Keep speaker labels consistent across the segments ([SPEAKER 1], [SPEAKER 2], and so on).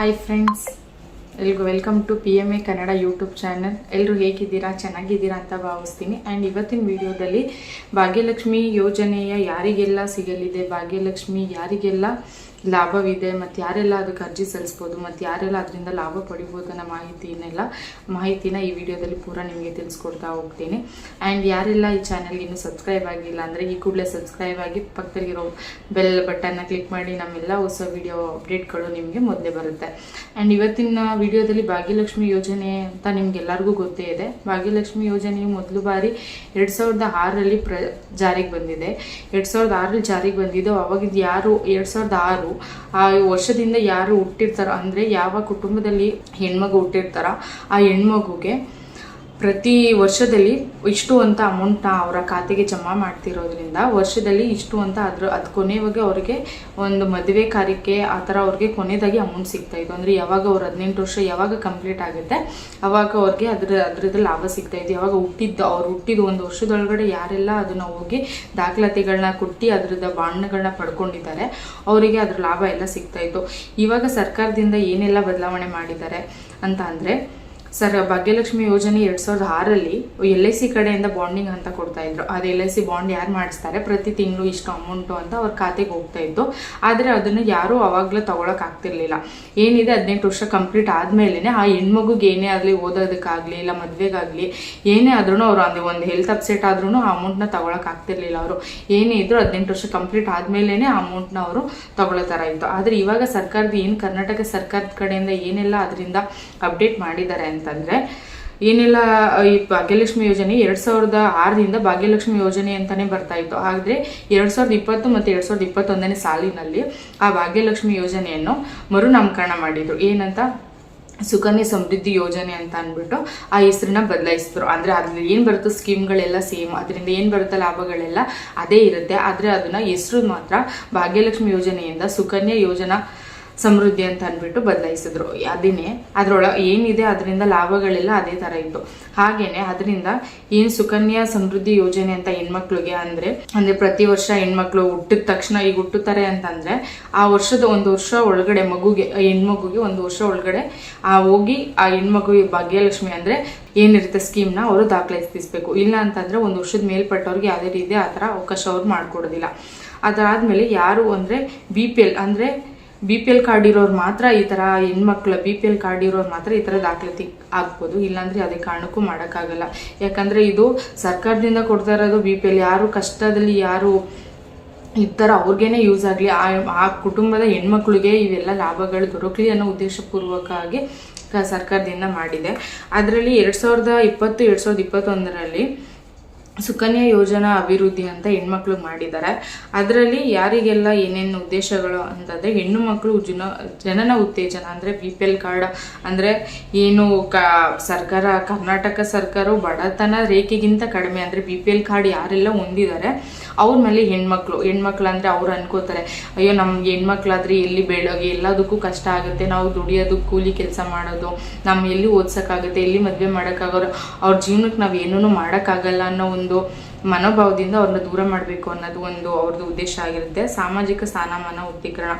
[SPEAKER 1] Hi friends ಎಲ್ರಿಗೂ welcome to P M A Kannada YouTube channel ಎಲ್ಲರೂ ಹೇಗಿದ್ದೀರಾ? ಚೆನ್ನಾಗಿದ್ದೀರಾ ಅಂತ ಭಾವಿಸ್ತೀನಿ. ಆ್ಯಂಡ್ ಇವತ್ತಿನ ವಿಡಿಯೋದಲ್ಲಿ ಭಾಗ್ಯಲಕ್ಷ್ಮಿ ಯೋಜನೆಯ ಯಾರಿಗೆಲ್ಲ ಸಿಗಲಿದೆ, ಭಾಗ್ಯಲಕ್ಷ್ಮಿ ಯಾರಿಗೆಲ್ಲ ಲಾಭವಿದೆ ಮತ್ತು ಯಾರೆಲ್ಲ ಅದಕ್ಕೆ ಅರ್ಜಿ ಸಲ್ಲಿಸ್ಬೋದು ಮತ್ತು ಯಾರೆಲ್ಲ ಅದರಿಂದ ಲಾಭ ಪಡಿಬೋದು ಅನ್ನೋ ಮಾಹಿತಿನೆಲ್ಲ, ಮಾಹಿತಿನ ಈ ವಿಡಿಯೋದಲ್ಲಿ ಪೂರ ನಿಮಗೆ ತಿಳಿಸ್ಕೊಡ್ತಾ ಹೋಗ್ತೀನಿ. ಆ್ಯಂಡ್ ಯಾರೆಲ್ಲ ಈ ಚಾನಲ್ಗೆ ಇನ್ನೂ ಸಬ್ಸ್ಕ್ರೈಬ್ ಆಗಿಲ್ಲ ಅಂದರೆ ಈ ಕೂಡಲೇ ಸಬ್ಸ್ಕ್ರೈಬ್ ಆಗಿ ಪಕ್ಕದಲ್ಲಿರೋ ಬೆಲ್ ಬಟನ್ನ ಕ್ಲಿಕ್ ಮಾಡಿ ನಮ್ಮೆಲ್ಲ ಹೊಸ ವಿಡಿಯೋ ಅಪ್ಡೇಟ್ಗಳು ನಿಮಗೆ ಮೊದಲೇ ಬರುತ್ತೆ. ಆ್ಯಂಡ್ ಇವತ್ತಿನ ವಿಡಿಯೋದಲ್ಲಿ ಭಾಗ್ಯಲಕ್ಷ್ಮಿ ಯೋಜನೆ ಅಂತ ನಿಮಗೆಲ್ಲರಿಗೂ ಗೊತ್ತೇ ಇದೆ. ಭಾಗ್ಯಲಕ್ಷ್ಮಿ ಯೋಜನೆಯು ಮೊದಲು ಬಾರಿ ಎರಡು ಸಾವಿರದ ಆರರಲ್ಲಿ ಪ್ರ, ಜಾರಿಗೆ ಬಂದಿದೆ. ಎರಡು ಸಾವಿರದ ಆರಲ್ಲಿ ಜಾರಿಗೆ ಬಂದಿದ್ದು ಅವಾಗಿದ್ದು ಯಾರು, ಎರಡು ಸಾವಿರದ ಆರು, ಆ ವರ್ಷದಿಂದ ಯಾರು ಹುಟ್ಟಿರ್ತಾರೋ, ಅಂದರೆ ಯಾವ ಕುಟುಂಬದಲ್ಲಿ ಹೆಣ್ಮಗು ಹುಟ್ಟಿರ್ತಾರೋ ಆ ಹೆಣ್ಮಗುಗೆ ಪ್ರತಿ ವರ್ಷದಲ್ಲಿ ಇಷ್ಟು ಅಂತ ಅಮೌಂಟ್ನ ಅವರ ಖಾತೆಗೆ ಜಮಾ ಮಾಡ್ತಿರೋದ್ರಿಂದ ವರ್ಷದಲ್ಲಿ ಇಷ್ಟು ಅಂತ ಅದ್ರ, ಅದು ಕೊನೆಯಾಗಿ ಅವರಿಗೆ ಒಂದು ಮದುವೆ ಕಾರ್ಯಕ್ಕೆ ಆ ಥರ ಅವ್ರಿಗೆ ಕೊನೆಯದಾಗಿ ಅಮೌಂಟ್ ಸಿಗ್ತಾ ಇತ್ತು ಅಂದರೆ ಯಾವಾಗ ಅವ್ರು ಹದಿನೆಂಟು ವರ್ಷ ಯಾವಾಗ ಕಂಪ್ಲೀಟ್ ಆಗುತ್ತೆ, ಅವಾಗ ಅವ್ರಿಗೆ ಅದ್ರ, ಅದ್ರದ್ದು ಲಾಭ ಸಿಗ್ತಾ ಇತ್ತು ಯಾವಾಗ ಹುಟ್ಟಿದ್ದು, ಅವ್ರು ಹುಟ್ಟಿದ ಒಂದು ವರ್ಷದೊಳಗಡೆ ಯಾರೆಲ್ಲ ಅದನ್ನು ಹೋಗಿ ದಾಖಲಾತಿಗಳನ್ನ ಕೊಟ್ಟು ಅದ್ರದ್ದು ಬಾಂಡ್ಗಳನ್ನ ಪಡ್ಕೊಂಡಿದ್ದಾರೆ, ಅವರಿಗೆ ಅದ್ರ ಲಾಭ ಎಲ್ಲ ಸಿಗ್ತಾ ಇತ್ತು. ಇವಾಗ ಸರ್ಕಾರದಿಂದ ಏನೆಲ್ಲ ಬದಲಾವಣೆ ಮಾಡಿದ್ದಾರೆ ಅಂತ ಅಂದರೆ ಸರ್, ಭಾಗ್ಯಲಕ್ಷ್ಮಿ ಯೋಜನೆ ಎರಡು ಸಾವಿರದ ಆರಲ್ಲಿ ಎಲ್ ಐ ಸಿ ಕಡೆಯಿಂದ ಬಾಂಡಿಂಗ್ ಅಂತ ಕೊಡ್ತಾ ಇದ್ರು. ಅದು ಎಲ್ ಐ ಸಿ ಬಾಂಡ್ ಯಾರು ಮಾಡಿಸ್ತಾರೆ? ಪ್ರತಿ ತಿಂಗಳು ಇಷ್ಟು ಅಮೌಂಟು ಅಂತ ಅವ್ರ ಖಾತೆಗೆ ಹೋಗ್ತಾ ಇತ್ತು. ಆದರೆ ಅದನ್ನು ಯಾರೂ ಅವಾಗಲೂ ಆಗ್ತಿರ್ಲಿಲ್ಲ. ಏನಿದೆ? ಹದಿನೆಂಟು ವರ್ಷ ಕಂಪ್ಲೀಟ್ ಆದ್ಮೇಲೆ ಆ ಹೆಣ್ಮಗುಗೆ ಏನೇ ಆಗಲಿ, ಓದೋದಕ್ಕಾಗಲಿ, ಇಲ್ಲ ಮದುವೆಗಾಗಲಿ, ಏನೇ ಆದ್ರೂ ಅವರು ಅಂದರೆ ಒಂದು ಹೆಲ್ತ್ ಅಪ್ಸೆಟ್ ಆದ್ರೂ ಆ ಅಮೌಂಟ್ನ ಆಗ್ತಿರ್ಲಿಲ್ಲ ಅವರು. ಏನೇ ಇದ್ರು ಹದಿನೆಂಟು ವರ್ಷ ಕಂಪ್ಲೀಟ್ ಆದ್ಮೇಲೆ ಆ ಅಮೌಂಟ್ನ ಅವರು ತಗೊಳ್ಳೋ ಥರ ಇತ್ತು. ಆದರೆ ಇವಾಗ ಸರ್ಕಾರದ ಏನು ಕರ್ನಾಟಕ ಸರ್ಕಾರದ ಕಡೆಯಿಂದ ಏನೆಲ್ಲ ಅದರಿಂದ ಅಪ್ಡೇಟ್ ಮಾಡಿದ್ದಾರೆ ಅಂತಂದರೆ, ಏನೆಲ್ಲ ಈ ಭಾಗ್ಯಲಕ್ಷ್ಮಿ ಯೋಜನೆ ಎರಡ್ ಸಾವಿರದ ಆರರಿಂದ ಭಾಗ್ಯಲಕ್ಷ್ಮಿ ಯೋಜನೆ ಅಂತಾನೆ ಬರ್ತಾ ಇತ್ತು. ಆದರೆ ಎರಡು ಸಾವಿರದ ಇಪ್ಪತ್ತು ಮತ್ತೆ ಎರಡ್ ಸಾವಿರದ ಇಪ್ಪತ್ತೊಂದನೇ ಸಾಲಿನಲ್ಲಿ ಆ ಭಾಗ್ಯಲಕ್ಷ್ಮಿ ಯೋಜನೆಯನ್ನು ಮರುನಾಮಕರಣ ಮಾಡಿದ್ರು. ಏನಂತ? ಸುಕನ್ಯಾ ಸಮೃದ್ಧಿ ಯೋಜನೆ ಅಂತ ಅಂದ್ಬಿಟ್ಟು ಆ ಹೆಸರನ್ನ ಬದಲಾಯಿಸಿದ್ರು. ಅಂದ್ರೆ ಅದ್ರಲ್ಲಿ ಏನು ಬರುತ್ತೋ? ಸ್ಕೀಮ್ಗಳೆಲ್ಲ ಸೇಮ್. ಅದರಿಂದ ಏನು ಬರುತ್ತೆ? ಲಾಭಗಳೆಲ್ಲ ಅದೇ ಇರುತ್ತೆ. ಆದರೆ ಅದನ್ನ ಹೆಸರು ಮಾತ್ರ ಭಾಗ್ಯಲಕ್ಷ್ಮಿ ಯೋಜನೆಯಿಂದ ಸುಕನ್ಯಾ ಯೋಜನಾ ಸಮೃದ್ಧಿ ಅಂತ ಅಂದ್ಬಿಟ್ಟು ಬದಲಾಯಿಸಿದ್ರು. ಅದನ್ನೇ ಅದರೊಳಗೆ ಏನಿದೆ ಅದರಿಂದ ಲಾಭಗಳೆಲ್ಲ, ಅದೇ ಥರ ಇತ್ತು. ಹಾಗೇನೆ ಅದರಿಂದ ಏನು ಸುಕನ್ಯಾ ಸಮೃದ್ಧಿ ಯೋಜನೆ ಅಂತ ಹೆಣ್ಮಕ್ಳಿಗೆ ಅಂದರೆ ಅಂದರೆ ಪ್ರತಿ ವರ್ಷ ಹೆಣ್ಮಕ್ಳು ಹುಟ್ಟಿದ ತಕ್ಷಣ ಈಗ ಹುಟ್ಟುತ್ತಾರೆ ಅಂತಂದರೆ, ಆ ವರ್ಷದ ಒಂದು ವರ್ಷ ಒಳಗಡೆ ಮಗುಗೆ, ಹೆಣ್ಮಗುಗೆ ಒಂದು ವರ್ಷ ಒಳಗಡೆ ಆ ಹೋಗಿ ಆ ಹೆಣ್ಮಗು ಭಾಗ್ಯಲಕ್ಷ್ಮಿ ಅಂದರೆ ಏನಿರುತ್ತೆ ಸ್ಕೀಮ್ನ ಅವರು ದಾಖಲಿಸ್ಬೇಕು ಇಲ್ಲ ಅಂತಂದರೆ ಒಂದು ವರ್ಷದ ಮೇಲ್ಪಟ್ಟವ್ರಿಗೆ ಯಾವುದೇ ರೀತಿ ಆ ಥರ ಅವಕಾಶ ಅವ್ರು ಮಾಡಿಕೊಡೋದಿಲ್ಲ. ಅದಾದಮೇಲೆ ಯಾರು ಅಂದರೆ ಬಿ ಪಿ ಎಲ್ ಅಂದರೆ ಬಿ ಪಿ ಎಲ್ ಕಾರ್ಡ್ ಇರೋರು ಮಾತ್ರ ಈ ಥರ ಹೆಣ್ಮಕ್ಳ ಬಿ ಪಿ ಎಲ್ ಕಾರ್ಡ್ ಇರೋರು ಮಾತ್ರ ಈ ಥರ ದಾಖಲಾತಿ ಆಗ್ಬೋದು. ಇಲ್ಲಾಂದರೆ ಅದೇ ಕಾರಣಕ್ಕೂ ಮಾಡೋಕ್ಕಾಗಲ್ಲ. ಯಾಕಂದರೆ ಇದು ಸರ್ಕಾರದಿಂದ ಕೊಡ್ತಾ ಇರೋದು ಬಿ ಪಿ ಎಲ್ ಯಾರು ಕಷ್ಟದಲ್ಲಿ ಯಾರು ಈ ಥರ ಅವ್ರಿಗೇನೆ ಯೂಸ್ ಆಗಲಿ. ಆ ಕುಟುಂಬದ ಹೆಣ್ಮಕ್ಳಿಗೆ ಇವೆಲ್ಲ ಲಾಭಗಳು ದೊರಕಲಿ ಅನ್ನೋ ಉದ್ದೇಶಪೂರ್ವಕವಾಗಿ ಸರ್ಕಾರದಿಂದ ಮಾಡಿದೆ. ಅದರಲ್ಲಿ ಎರಡು ಸಾವಿರದ ಇಪ್ಪತ್ತು, ಎರಡು ಸಾವಿರದ ಇಪ್ಪತ್ತೊಂದರಲ್ಲಿ ಸುಕನ್ಯಾ ಯೋಜನಾ ಅಭಿವೃದ್ಧಿ ಅಂತ ಹೆಣ್ಮಕ್ಳು ಮಾಡಿದ್ದಾರೆ. ಅದರಲ್ಲಿ ಯಾರಿಗೆಲ್ಲ ಏನೇನು ಉದ್ದೇಶಗಳು ಅಂತಂದರೆ ಹೆಣ್ಣು ಮಕ್ಕಳು ಜನ, ಜನನ ಉತ್ತೇಜನ ಅಂದರೆ ಬಿ ಪಿ ಎಲ್ ಕಾರ್ಡ್ ಅಂದರೆ ಏನು ಕ, ಸರ್ಕಾರ, ಕರ್ನಾಟಕ ಸರ್ಕಾರವು ಬಡತನ ರೇಖೆಗಿಂತ ಕಡಿಮೆ ಅಂದರೆ ಬಿ ಪಿ ಎಲ್ ಕಾರ್ಡ್ ಯಾರೆಲ್ಲ ಹೊಂದಿದ್ದಾರೆ ಅವ್ರ ಮೇಲೆ ಹೆಣ್ಮಕ್ಳು ಹೆಣ್ಮಕ್ಳು ಅಂದ್ರೆ ಅವ್ರು ಅನ್ಕೋತಾರೆ ಅಯ್ಯೋ ನಮ್ಗೆ ಹೆಣ್ಮಕ್ಳಾದ್ರೆ ಎಲ್ಲಿ ಬೆಳಗ್ಗೆ ಎಲ್ಲದಕ್ಕೂ ಕಷ್ಟ ಆಗುತ್ತೆ, ನಾವು ದುಡಿಯೋದು, ಕೂಲಿ ಕೆಲಸ ಮಾಡೋದು ನಮ್ಮ ಎಲ್ಲಿ ಓದ್ಸೋಕ್ಕಾಗುತ್ತೆ, ಎಲ್ಲಿ ಮದುವೆ ಮಾಡೋಕ್ಕಾಗೋರು ಅವ್ರ ಜೀವನಕ್ಕೆ ನಾವು ಏನೂ ಮಾಡೋಕ್ಕಾಗಲ್ಲ ಅನ್ನೋ ಒಂದು ಮನೋಭಾವದಿಂದ ಅವ್ರನ್ನ ದೂರ ಮಾಡಬೇಕು ಅನ್ನೋದು ಒಂದು ಅವ್ರದ್ದು ಉದ್ದೇಶ ಆಗಿರುತ್ತೆ. ಸಾಮಾಜಿಕ ಸ್ಥಾನಮಾನ ಉತ್ತೀಕರಣ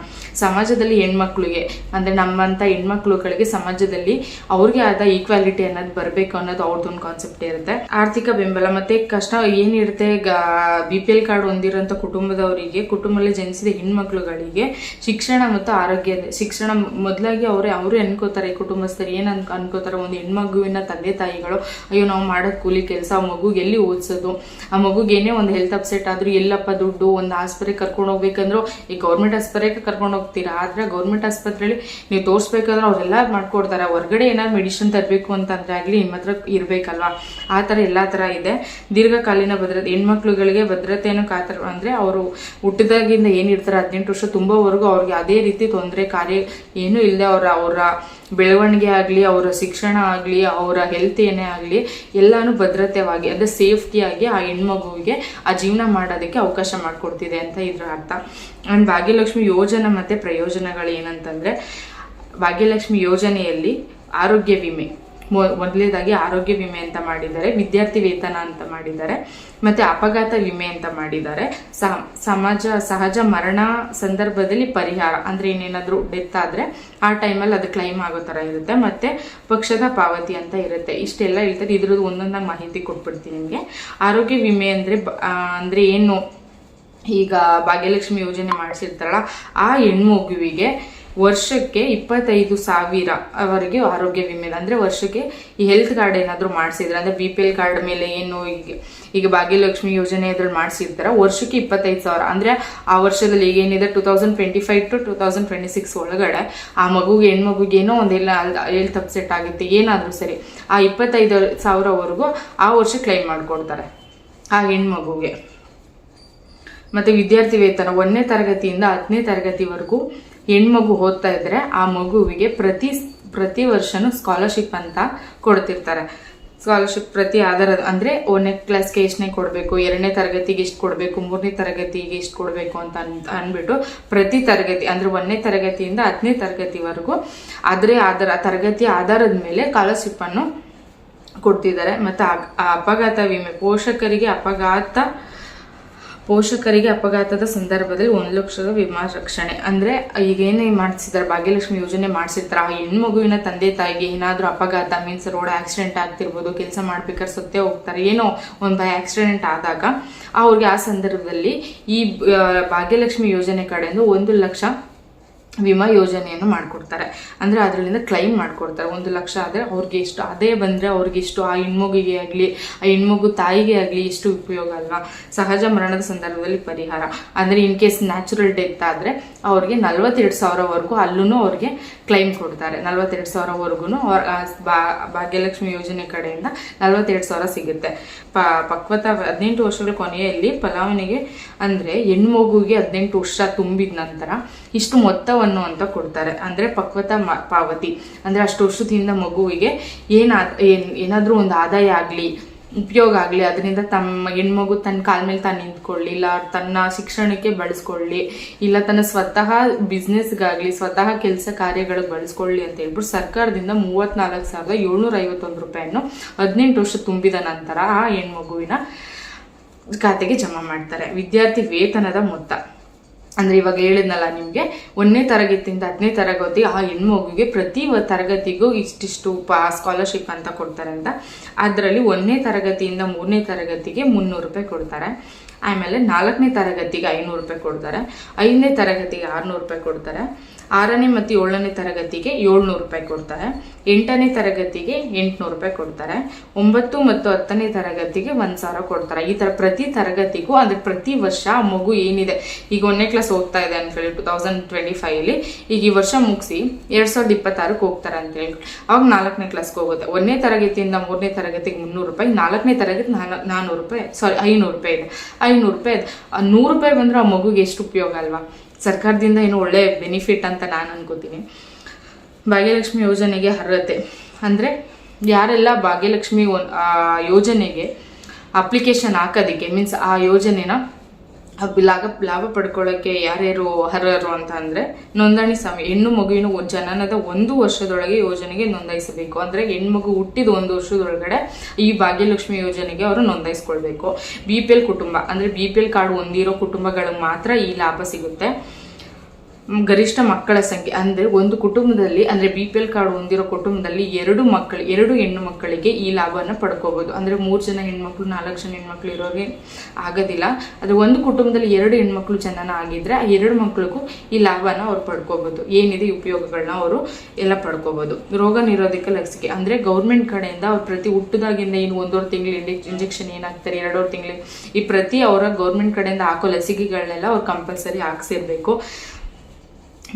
[SPEAKER 1] ಸಮಾಜದಲ್ಲಿ ಹೆಣ್ಮಕ್ಳಿಗೆ, ಅಂದರೆ ನಮ್ಮಂಥ ಹೆಣ್ಮಕ್ಳುಗಳಿಗೆ ಸಮಾಜದಲ್ಲಿ ಅವ್ರಿಗೆ ಆದ ಈಕ್ವಾಲಿಟಿ ಅನ್ನೋದು ಬರಬೇಕು ಅನ್ನೋದು ಅವ್ರದ್ದೊಂದು ಕಾನ್ಸೆಪ್ಟ್ ಇರುತ್ತೆ. ಆರ್ಥಿಕ ಬೆಂಬಲ ಮತ್ತು ಕಷ್ಟ ಏನಿರುತ್ತೆ ಬಿ ಪಿ ಎಲ್ ಕಾರ್ಡ್ ಹೊಂದಿರೋಂಥ ಕುಟುಂಬದವರಿಗೆ, ಕುಟುಂಬದಲ್ಲಿ ಜನಿಸಿದ ಹೆಣ್ಮಕ್ಳುಗಳಿಗೆ ಶಿಕ್ಷಣ ಮತ್ತು ಆರೋಗ್ಯ, ಶಿಕ್ಷಣ ಮೊದಲಾಗಿ ಅವರೇ, ಅವರು ಅನ್ಕೋತಾರೆ ಕುಟುಂಬಸ್ಥರು ಏನು ಅನ್, ಅನ್ಕೋತಾರೆ, ಒಂದು ಹೆಣ್ಮಗುವಿನ ತಂದೆ ತಾಯಿಗಳು, ಅಯ್ಯೋ, ನಾವು ಮಾಡೋ ಕೂಲಿ ಕೆಲಸ ಮಗುಗೆ ಎಲ್ಲಿ ಓದಿಸೋದು? ಆ ಮಗುಗೆ ಏನೇ ಒಂದು ಹೆಲ್ತ್ ಅಪ್ಸೆಟ್ ಆದರೂ ಎಲ್ಲಪ್ಪ ದುಡ್ಡು ಒಂದು ಆಸ್ಪತ್ರೆಗೆ ಕರ್ಕೊಂಡು ಹೋಗ್ಬೇಕಂದ್ರೂ ಈ ಗೌರ್ಮೆಂಟ್ ಆಸ್ಪತ್ರೆಗೆ ಕರ್ಕೊಂಡು ಹೋಗ್ತೀರಾ? ಆದ್ರೆ ಗೌರ್ಮೆಂಟ್ ಆಸ್ಪತ್ರೆಯಲ್ಲಿ ನೀವು ತೋರಿಸ್ಬೇಕಾದ್ರೆ ಅವರೆಲ್ಲ ಮಾಡ್ಕೊಡ್ತಾರೆ. ಹೊರಗಡೆ ಏನಾದ್ರು ಮೆಡಿಸಿನ್ ತರಬೇಕು ಅಂತಂದ್ರೆ ಆಗಲಿ ನಿಮ್ಮ ಹತ್ರ ಇರಬೇಕಲ್ವಾ? ಆ ಥರ ಎಲ್ಲ ಥರ ಇದೆ. ದೀರ್ಘಕಾಲೀನ ಭದ್ರತೆ, ಹೆಣ್ಮಕ್ಳುಗಳಿಗೆ ಭದ್ರತೆಯನ್ನು ಕಾತರ, ಅಂದರೆ ಅವರು ಹುಟ್ಟಿದಾಗಿಂದ ಏನಿರ್ತಾರೆ ಹದಿನೆಂಟು ವರ್ಷ ತುಂಬವರೆಗೂ ಅವ್ರಿಗೆ ಅದೇ ರೀತಿ ತೊಂದರೆ, ಕಾರ್ಯ ಏನೂ ಇಲ್ಲದೆ ಅವರ ಅವರ ಬೆಳವಣಿಗೆ ಆಗಲಿ, ಅವರ ಶಿಕ್ಷಣ ಆಗಲಿ, ಅವರ ಹೆಲ್ತ್ ಏನೇ ಆಗಲಿ, ಎಲ್ಲಾನು ಭದ್ರತೆವಾಗಿ ಅಂದರೆ ಸೇಫ್ಟಿಯಾಗಿ ಆ ಹೆಣ್ಮಗುವಿಗೆ ಆ ಜೀವನ ಮಾಡೋದಕ್ಕೆ ಅವಕಾಶ ಮಾಡಿಕೊಡ್ತಿದೆ ಅಂತ ಇದರ ಅರ್ಥ. ಆ್ಯಂಡ್ ಭಾಗ್ಯಲಕ್ಷ್ಮಿ ಯೋಜನೆ ಮತ್ತು ಪ್ರಯೋಜನಗಳು ಏನಂತಂದರೆ ಭಾಗ್ಯಲಕ್ಷ್ಮಿ ಯೋಜನೆಯಲ್ಲಿ ಆರೋಗ್ಯ ವಿಮೆ. ಮೊದಲನೇದಾಗಿ ಆರೋಗ್ಯ ವಿಮೆ ಅಂತ ಮಾಡಿದ್ದಾರೆ, ವಿದ್ಯಾರ್ಥಿ ವೇತನ ಅಂತ ಮಾಡಿದ್ದಾರೆ, ಮತ್ತೆ ಅಪಘಾತ ವಿಮೆ ಅಂತ ಮಾಡಿದ್ದಾರೆ. ಸಮಾಜ, ಸಹಜ ಮರಣ ಸಂದರ್ಭದಲ್ಲಿ ಪರಿಹಾರ ಅಂದ್ರೆ ಇನ್ನೇನಾದ್ರೂ ಡೆತ್ ಆದ್ರೆ ಆ ಟೈಮಲ್ಲಿ ಅದು ಕ್ಲೈಮ್ ಆಗೋ ತರ ಇರುತ್ತೆ. ಮತ್ತೆ ಪಕ್ಷದ ಪಾವತಿ ಅಂತ ಇರುತ್ತೆ. ಇಷ್ಟೆಲ್ಲ ಹೇಳ್ತಾರೆ. ಇದ್ರದ್ದು ಒಂದೊಂದಾಗಿ ಮಾಹಿತಿ ಕೊಟ್ಬಿಡ್ತೀನಿ ನಿಮಗೆ. ಆರೋಗ್ಯ ವಿಮೆ ಅಂದ್ರೆ ಅಂದ್ರೆ ಏನು? ಈಗ ಭಾಗ್ಯಲಕ್ಷ್ಮಿ ಯೋಜನೆ ಮಾಡಿಸಿರ್ತಾರಲ್ಲ, ಆ ಹೆಣ್ಮಗುವಿಗೆ ವರ್ಷಕ್ಕೆ ಇಪ್ಪತ್ತೈದು ಸಾವಿರ ಅವರಿಗೆ ಆರೋಗ್ಯ ವಿಮೆ, ಅಂದ್ರೆ ವರ್ಷಕ್ಕೆ ಈ ಹೆಲ್ತ್ ಕಾರ್ಡ್ ಏನಾದರೂ ಮಾಡಿಸಿದ್ರೆ, ಅಂದ್ರೆ ಬಿ ಪಿ ಎಲ್ ಕಾರ್ಡ್ ಮೇಲೆ ಏನು ಈಗ ಈಗ ಭಾಗ್ಯಲಕ್ಷ್ಮಿ ಯೋಜನೆ ಇದ್ರಲ್ಲಿ ಮಾಡಿಸಿರ್ತಾರ, ವರ್ಷಕ್ಕೆ ಇಪ್ಪತ್ತೈದು ಸಾವಿರ. ಅಂದ್ರೆ ಆ ವರ್ಷದಲ್ಲಿ ಈಗ ಏನಿದೆ two thousand twenty five to two thousand twenty six ಒಳಗಡೆ ಆ ಮಗುಗೆ, ಹೆಣ್ಮಗುಗೆ ಏನೋ ಒಂದೆಲ್ಲ ಹೆಲ್ತ್ ಅಪ್ಸೆಟ್ ಆಗುತ್ತೆ, ಏನಾದರೂ ಸರಿ, ಆ ಇಪ್ಪತ್ತೈದು ಸಾವಿರವರೆಗೂ ಆ ವರ್ಷ ಕ್ಲೈಮ್ ಮಾಡಿಕೊಡ್ತಾರೆ, ಆ ಹೆಣ್ಮಗುಗೆ. ಮತ್ತೆ ವಿದ್ಯಾರ್ಥಿ ವೇತನ ಒಂದನೇ ತರಗತಿಯಿಂದ ಹತ್ತನೇ ತರಗತಿವರೆಗೂ ಹೆಣ್ಮಗು ಓದ್ತಾ ಇದ್ದರೆ ಆ ಮಗುವಿಗೆ ಪ್ರತಿ ಪ್ರತಿ ವರ್ಷನೂ ಸ್ಕಾಲರ್ಶಿಪ್ ಅಂತ ಕೊಡ್ತಿರ್ತಾರೆ. ಸ್ಕಾಲರ್ಶಿಪ್ ಪ್ರತಿ ಆಧಾರ ಅಂದ್ರೆ ಒಂದನೇ ಕ್ಲಾಸ್ಗೆ ಎಷ್ಟನೇ ಕೊಡಬೇಕು, ಎರಡನೇ ತರಗತಿಗೆ ಎಷ್ಟು ಕೊಡಬೇಕು, ಮೂರನೇ ತರಗತಿಗೆ ಎಷ್ಟು ಕೊಡಬೇಕು ಅಂತ ಅನ್- ಅಂದ್ಬಿಟ್ಟು ಪ್ರತಿ ತರಗತಿ, ಅಂದ್ರೆ ಒಂದನೇ ತರಗತಿಯಿಂದ ಹತ್ತನೇ ತರಗತಿವರೆಗೂ ಅದರ ಆಧಾರ, ತರಗತಿ ಆಧಾರದ ಮೇಲೆ ಸ್ಕಾಲರ್ಶಿಪ್ ಅನ್ನು ಕೊಡ್ತಿದ್ದಾರೆ. ಮತ್ತೆ ಅಪಘಾತ ವಿಮೆ, ಪೋಷಕರಿಗೆ ಅಪಘಾತ ಪೋಷಕರಿಗೆ ಅಪಘಾತದ ಸಂದರ್ಭದಲ್ಲಿ ಒಂದು ಲಕ್ಷದ ವಿಮಾ ರಕ್ಷಣೆ. ಅಂದ್ರೆ ಈಗ ಏನೇ ಮಾಡಿಸಿದಾರೆ, ಭಾಗ್ಯಲಕ್ಷ್ಮಿ ಯೋಜನೆ ಮಾಡಿಸಿರ್ತಾರೆ? ಆ ಹೆಣ್ಮಗುವಿನ ತಂದೆ ತಾಯಿಗೆ ಏನಾದರೂ ಅಪಘಾತ ಮೀನ್ಸ್ ರೋಡ್ ಆಕ್ಸಿಡೆಂಟ್ ಆಗ್ತಿರ್ಬೋದು, ಕೆಲಸ ಮಾಡ್ಬೇಕಾದ್ರೆ ಸತ್ತೇ ಹೋಗ್ತಾರೆ, ಏನೋ ಒಂದು ಬೈ ಆಕ್ಸಿಡೆಂಟ್ ಆದಾಗ, ಅವ್ರಿಗೆ ಆ ಸಂದರ್ಭದಲ್ಲಿ ಈ ಭಾಗ್ಯಲಕ್ಷ್ಮಿ ಯೋಜನೆ ಕಡೆಯಿಂದ ಒಂದು ಲಕ್ಷ ವಿಮಾ ಯೋಜನೆಯನ್ನು ಮಾಡಿಕೊಡ್ತಾರೆ. ಅಂದರೆ ಅದರಲ್ಲಿಂದ ಕ್ಲೈಮ್ ಮಾಡಿಕೊಡ್ತಾರೆ. ಒಂದು ಲಕ್ಷ ಆದರೆ ಅವ್ರಿಗೆ ಎಷ್ಟು ಅದೇ ಬಂದರೆ ಅವ್ರಿಗೆ ಇಷ್ಟು, ಆ ಹೆಣ್ಮಗುಗೆ ಆಗಲಿ, ಆ ಹೆಣ್ಮಗು ತಾಯಿಗೆ ಆಗಲಿ ಎಷ್ಟು ಉಪಯೋಗ ಅಲ್ವಾ? ಸಹಜ ಮರಣದ ಸಂದರ್ಭದಲ್ಲಿ ಪರಿಹಾರ. ಅಂದರೆ ಇನ್ ಕೇಸ್ ನ್ಯಾಚುರಲ್ ಡೆತ್ ಆದರೆ ಅವ್ರಿಗೆ ನಲ್ವತ್ತೆರಡು ಸಾವಿರವರೆಗೂ ಅಲ್ಲೂ ಅವ್ರಿಗೆ ಕ್ಲೈಮ್ ಕೊಡ್ತಾರೆ. ನಲ್ವತ್ತೆರಡು ಸಾವಿರವರೆಗೂ ಭಾಗ್ಯಲಕ್ಷ್ಮಿ ಯೋಜನೆ ಕಡೆಯಿಂದ ನಲ್ವತ್ತೆರಡು ಸಾವಿರ ಸಿಗುತ್ತೆ. ಪ, ಪಕ್ವತ ಹದಿನೆಂಟು ವರ್ಷಗಳ ಕೊನೆಯಲ್ಲಿ ಫಲಾವಣೆಗೆ ಅಂದರೆ ಹೆಣ್ಮಗುಗೆ ಹದಿನೆಂಟು ವರ್ಷ ತುಂಬಿದ ನಂತರ ಇಷ್ಟು ಮೊತ್ತವನ್ನು ಅಂತ ಕೊಡ್ತಾರೆ. ಅಂದರೆ ಪಕ್ವತ ಪಾವತಿ. ಅಂದರೆ ಅಷ್ಟು ವರ್ಷದಿಂದ ಮಗುವಿಗೆ ಏನ ಏನ್, ಏನಾದರೂ ಒಂದು ಆದಾಯ ಆಗಲಿ, ಉಪಯೋಗ ಆಗಲಿ, ಅದರಿಂದ ತಮ್ಮ ಹೆಣ್ಮಗು ತನ್ನ ಕಾಲ ಮೇಲೆ ತಾನು ನಿಂತ್ಕೊಳ್ಳಿ, ಇಲ್ಲ ತನ್ನ ಶಿಕ್ಷಣಕ್ಕೆ ಬಳಸ್ಕೊಳ್ಳಿ, ಇಲ್ಲ ತನ್ನ ಸ್ವತಃ ಬಿಸ್ನೆಸ್ಗಾಗಲಿ, ಸ್ವತಃ ಕೆಲಸ ಕಾರ್ಯಗಳಿಗೆ ಬಳಸ್ಕೊಳ್ಳಿ ಅಂತ ಹೇಳ್ಬಿಟ್ಟು ಸರ್ಕಾರದಿಂದ ಮೂವತ್ನಾಲ್ಕು ಸಾವಿರದ ಏಳ್ನೂರ ಐವತ್ತೊಂದು ರೂಪಾಯಿಯನ್ನು ಹದಿನೆಂಟು ವರ್ಷ ತುಂಬಿದ ನಂತರ ಆ ಹೆಣ್ಮಗುವಿನ ಖಾತೆಗೆ ಜಮಾ ಮಾಡ್ತಾರೆ. ವಿದ್ಯಾರ್ಥಿ ವೇತನದ ಮೊತ್ತ. ಅಂದ್ರೆ ಇವಾಗ ಹೇಳಿದ್ನಲ್ಲ ನಿಮಗೆ, ಒಂದನೇ ತರಗತಿಯಿಂದ ಹತ್ತನೇ ತರಗತಿ ಆ ಹೆಣ್ಮಗುಗೆ ಪ್ರತಿ ತರಗತಿಗೂ ಇಷ್ಟಿಷ್ಟು ಸ್ಕಾಲರ್ಶಿಪ್ ಅಂತ ಕೊಡ್ತಾರೆ ಅಂತ. ಅದರಲ್ಲಿ ಒಂದನೇ ತರಗತಿಯಿಂದ ಮೂರನೇ ತರಗತಿಗೆ ಮುನ್ನೂರು ರೂಪಾಯಿ ಕೊಡ್ತಾರೆ. ಆಮೇಲೆ ನಾಲ್ಕನೇ ತರಗತಿಗೆ ಐನೂರು ರೂಪಾಯಿ ಕೊಡ್ತಾರೆ. ಐದನೇ ತರಗತಿಗೆ ಆರುನೂರು ರೂಪಾಯಿ ಕೊಡ್ತಾರೆ. ಆರನೇ ಮತ್ತು ಏಳನೇ ತರಗತಿಗೆ ಏಳ್ನೂರು ರೂಪಾಯಿ ಕೊಡ್ತಾರೆ. ಎಂಟನೇ ತರಗತಿಗೆ ಎಂಟುನೂರು ರೂಪಾಯಿ ಕೊಡ್ತಾರೆ. ಒಂಬತ್ತು ಮತ್ತು ಹತ್ತನೇ ತರಗತಿಗೆ ಒಂದು ಸಾವಿರ ಕೊಡ್ತಾರೆ. ಈ ಥರ ಪ್ರತಿ ತರಗತಿಗೂ ಅಂದರೆ ಪ್ರತಿ ವರ್ಷ ಆ ಮಗು ಏನಿದೆ, ಈಗ ಒಂದನೇ ಕ್ಲಾಸ್ ಹೋಗ್ತಾ ಇದೆ ಅಂತೇಳಿ ಟು ತೌಸಂಡ್ ಟ್ವೆಂಟಿ ಫೈವಲ್ಲಿ ಈಗ ಈ ವರ್ಷ ಮುಗಿಸಿ ಎರಡು ಸಾವಿರದ ಇಪ್ಪತ್ತಾರಕ್ಕೆ ಹೋಗ್ತಾರೆ ಅಂತೇಳಿ ಅವಾಗ ನಾಲ್ಕನೇ ಕ್ಲಾಸ್ಗೆ ಹೋಗುತ್ತೆ. ಒಂದನೇ ತರಗತಿಯಿಂದ ಮೂರನೇ ತರಗತಿಗೆ ಮುನ್ನೂರು ರೂಪಾಯಿ, ನಾಲ್ಕನೇ ತರಗತಿ ನಾನ- ನಾನ್ನೂರು ರೂಪಾಯಿ ಸಾರಿ ಐನೂರು ರೂಪಾಯಿ ಇದೆ. ಐನೂರು ರೂಪಾಯಿ ಇದೆ. ನೂರು ರೂಪಾಯಿ ಬಂದರೆ ಆ ಮಗುಗೆ ಎಷ್ಟು ಉಪಯೋಗ ಅಲ್ವಾ? ಸರ್ಕಾರದಿಂದ ಏನು ಒಳ್ಳೆ ಬೆನಿಫಿಟ್ ಅಂತ ನಾನು ಅನ್ಕೋತೀನಿ. ಭಾಗ್ಯಲಕ್ಷ್ಮಿ ಯೋಜನೆಗೆ ಅರ್ಹತೆ. ಅಂದರೆ ಯಾರೆಲ್ಲ ಭಾಗ್ಯಲಕ್ಷ್ಮಿ ಯೋಜನೆಗೆ ಅಪ್ಲಿಕೇಶನ್ ಹಾಕೋದಕ್ಕೆ ಮೀನ್ಸ್ ಆ ಯೋಜನೆನ ಲಾಭ ಲಾಭ ಪಡ್ಕೊಳ್ಳೋಕ್ಕೆ ಯಾರ್ಯಾರು ಅರ್ಹರು ಅಂತ ಅಂದರೆ ನೋಂದಣಿ ಸಮಯ ಹೆಣ್ಣು ಮಗುವಿನ ಜನನದ ಒಂದು ವರ್ಷದೊಳಗೆ ಯೋಜನೆಗೆ ನೋಂದಾಯಿಸಬೇಕು. ಅಂದರೆ ಹೆಣ್ಮಗು ಹುಟ್ಟಿದ ಒಂದು ವರ್ಷದೊಳಗಡೆ ಈ ಭಾಗ್ಯಲಕ್ಷ್ಮಿ ಯೋಜನೆಗೆ ಅವರು ನೋಂದಾಯಿಸ್ಕೊಳ್ಬೇಕು. ಬಿ ಪಿ ಎಲ್ ಕುಟುಂಬ. ಅಂದರೆ ಬಿ ಪಿ ಎಲ್ ಕಾರ್ಡ್ ಹೊಂದಿರೋ ಕುಟುಂಬಗಳಿಗೆ ಮಾತ್ರ ಈ ಲಾಭ ಸಿಗುತ್ತೆ. ಗರಿಷ್ಠ ಮಕ್ಕಳ ಸಂಖ್ಯೆ, ಅಂದರೆ ಒಂದು ಕುಟುಂಬದಲ್ಲಿ, ಅಂದರೆ ಬಿ ಪಿ ಎಲ್ ಕಾರ್ಡ್ ಹೊಂದಿರೋ ಕುಟುಂಬದಲ್ಲಿ ಎರಡು ಮಕ್ಕಳು, ಎರಡು ಹೆಣ್ಣು ಮಕ್ಕಳಿಗೆ ಈ ಲಾಭವನ್ನು ಪಡ್ಕೋಬೋದು. ಅಂದರೆ ಮೂರು ಜನ ಹೆಣ್ಮಕ್ಳು, ನಾಲ್ಕು ಜನ ಹೆಣ್ಮಕ್ಳು ಇರೋರಿಗೆ ಆಗೋದಿಲ್ಲ. ಅದು ಒಂದು ಕುಟುಂಬದಲ್ಲಿ ಎರಡು ಹೆಣ್ಮಕ್ಳು ಜನನ ಆಗಿದ್ರೆ ಆ ಎರಡು ಮಕ್ಕಳಿಗೂ ಈ ಲಾಭನ ಅವ್ರು ಪಡ್ಕೋಬೋದು. ಏನಿದೆ ಉಪಯೋಗಗಳನ್ನ ಅವರು ಎಲ್ಲ ಪಡ್ಕೋಬಹುದು ರೋಗ ನಿರೋಧಕ ಲಸಿಕೆ, ಅಂದರೆ ಗೌರ್ಮೆಂಟ್ ಕಡೆಯಿಂದ ಅವ್ರು ಪ್ರತಿ ಹುಟ್ಟದಾಗಿಂದ ಏನು ಒಂದೂವರೆ ತಿಂಗಳು ಇಂಜೆಕ್ಷನ್ ಏನಾಗ್ತಾರೆ, ಎರಡೂವರೆ ತಿಂಗಳು, ಈ ಪ್ರತಿ ಅವರ ಗೌರ್ಮೆಂಟ್ ಕಡೆಯಿಂದ ಹಾಕೋ ಲಸಿಕೆಗಳನ್ನೆಲ್ಲ ಅವ್ರು ಕಂಪಲ್ಸರಿ ಹಾಕ್ಸಿರ್ಬೇಕು.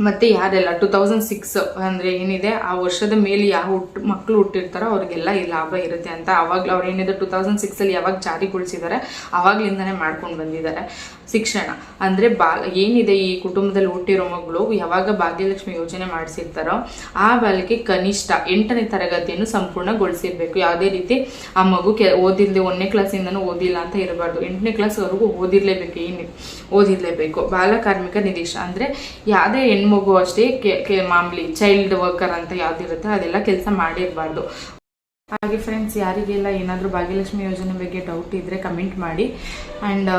[SPEAKER 1] ಮತ್ತೆ ಯಾರೆಲ್ಲ ಟು ತೌಸಂಡ್ ಸಿಕ್ಸ್ ಅಂದ್ರೆ ಏನಿದೆ, ಆ ವರ್ಷದ ಮೇಲೆ ಯಾವ ಹುಟ್ಟು ಮಕ್ಕಳು ಹುಟ್ಟಿರ್ತಾರೋ ಅವ್ರಿಗೆಲ್ಲ ಈ ಲಾಭ ಇರುತ್ತೆ ಅಂತ ಅವಾಗ್ಲೂ ಅವ್ರು ಏನಿದೆ ಟು ತೌಸಂಡ್ ಸಿಕ್ಸಲ್ಲಿ ಯಾವಾಗ ಜಾರಿಗೊಳಿಸಿದ್ದಾರೆ ಆವಾಗಲಿಂದನೇ ಮಾಡ್ಕೊಂಡು ಬಂದಿದ್ದಾರೆ. ಶಿಕ್ಷಣ. ಅಂದರೆ ಬಾ ಏನಿದೆ ಈ ಕುಟುಂಬದಲ್ಲಿ ಹುಟ್ಟಿರೋ ಮಗಳು ಯಾವಾಗ ಭಾಗ್ಯಲಕ್ಷ್ಮಿ ಯೋಜನೆ ಮಾಡಿಸಿರ್ತಾರೋ ಆ ಬಾಲಕಿ ಕನಿಷ್ಠ ಎಂಟನೇ ತರಗತಿಯನ್ನು ಸಂಪೂರ್ಣಗೊಳಿಸಿರ್ಬೇಕು. ಯಾವುದೇ ರೀತಿ ಆ ಮಗು ಕೆ ಓದಿಲ್ಲದೆ ಒಂದನೇ ಕ್ಲಾಸಿಂದನೂ ಓದಿಲ್ಲ ಅಂತ ಇರಬಾರ್ದು. ಎಂಟನೇ ಕ್ಲಾಸ್ವರೆಗೂ ಓದಿರಲೇಬೇಕು, ಏನು ಓದಿರಲೇಬೇಕು. ಬಾಲಕಾರ್ಮಿಕ ನಿರೀಕ್ಷೆ. ಅಂದರೆ ಯಾವುದೇ ಹೆಣ್ಮಗು ಅಷ್ಟೇ ಕೆ ಕೆ, ಮಾಮೂಲಿ ಚೈಲ್ಡ್ ವರ್ಕರ್ ಅಂತ ಯಾವುದಿರುತ್ತೆ ಅದೆಲ್ಲ ಕೆಲಸ ಮಾಡಿರಬಾರ್ದು. ಹಾಗೆ ಫ್ರೆಂಡ್ಸ್ ಯಾರಿಗೆಲ್ಲ ಏನಾದರೂ ಭಾಗ್ಯಲಕ್ಷ್ಮಿ ಯೋಜನೆ ಬಗ್ಗೆ ಡೌಟ್ ಇದ್ದರೆ ಕಮೆಂಟ್ ಮಾಡಿ. ಆ್ಯಂಡ್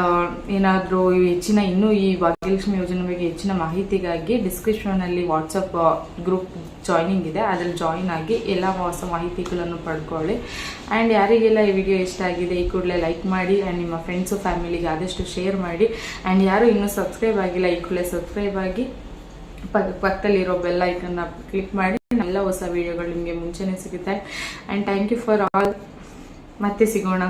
[SPEAKER 1] ಏನಾದರೂ ಹೆಚ್ಚಿನ ಇನ್ನೂ ಈ ಭಾಗ್ಯಲಕ್ಷ್ಮಿ ಯೋಜನೆ ಬಗ್ಗೆ ಹೆಚ್ಚಿನ ಮಾಹಿತಿಗಾಗಿ ಡಿಸ್ಕ್ರಿಪ್ಷನಲ್ಲಿ ವಾಟ್ಸಪ್ ಗ್ರೂಪ್ ಜಾಯ್ನಿಂಗ್ ಇದೆ. ಅದ್ರಲ್ಲಿ ಜಾಯಿನ್ ಆಗಿ ಎಲ್ಲ ಹೊಸ ಮಾಹಿತಿಗಳನ್ನು ಪಡ್ಕೊಳ್ಳಿ. ಆ್ಯಂಡ್ ಯಾರಿಗೆಲ್ಲ ಈ ವಿಡಿಯೋ ಇಷ್ಟ ಆಗಿದೆ, ಈ ಕೂಡಲೇ ಲೈಕ್ ಮಾಡಿ ಆ್ಯಂಡ್ ನಿಮ್ಮ ಫ್ರೆಂಡ್ಸು ಫ್ಯಾಮಿಲಿಗೆ ಆದಷ್ಟು ಶೇರ್ ಮಾಡಿ. ಆ್ಯಂಡ್ ಯಾರು ಇನ್ನೂ ಸಬ್ಸ್ಕ್ರೈಬ್ ಆಗಿಲ್ಲ, ಈ ಕೂಡಲೇ ಸಬ್ಸ್ಕ್ರೈಬ್ ಆಗಿ ಪಕ್ಕ ಪಕ್ಕದಲ್ಲಿರೋ ಬೆಲ್ ಐಕನ್ನ ಕ್ಲಿಕ್ ಮಾಡಿ. ಎಲ್ಲ ಹೊಸ ವಿಡಿಯೋಗಳು ನಿಮಗೆ ಮುಂಚೆನೇ ಸಿಗುತ್ತೆ. And thank you for all ಮತ್ತೆ ಸಿಗೋಣ.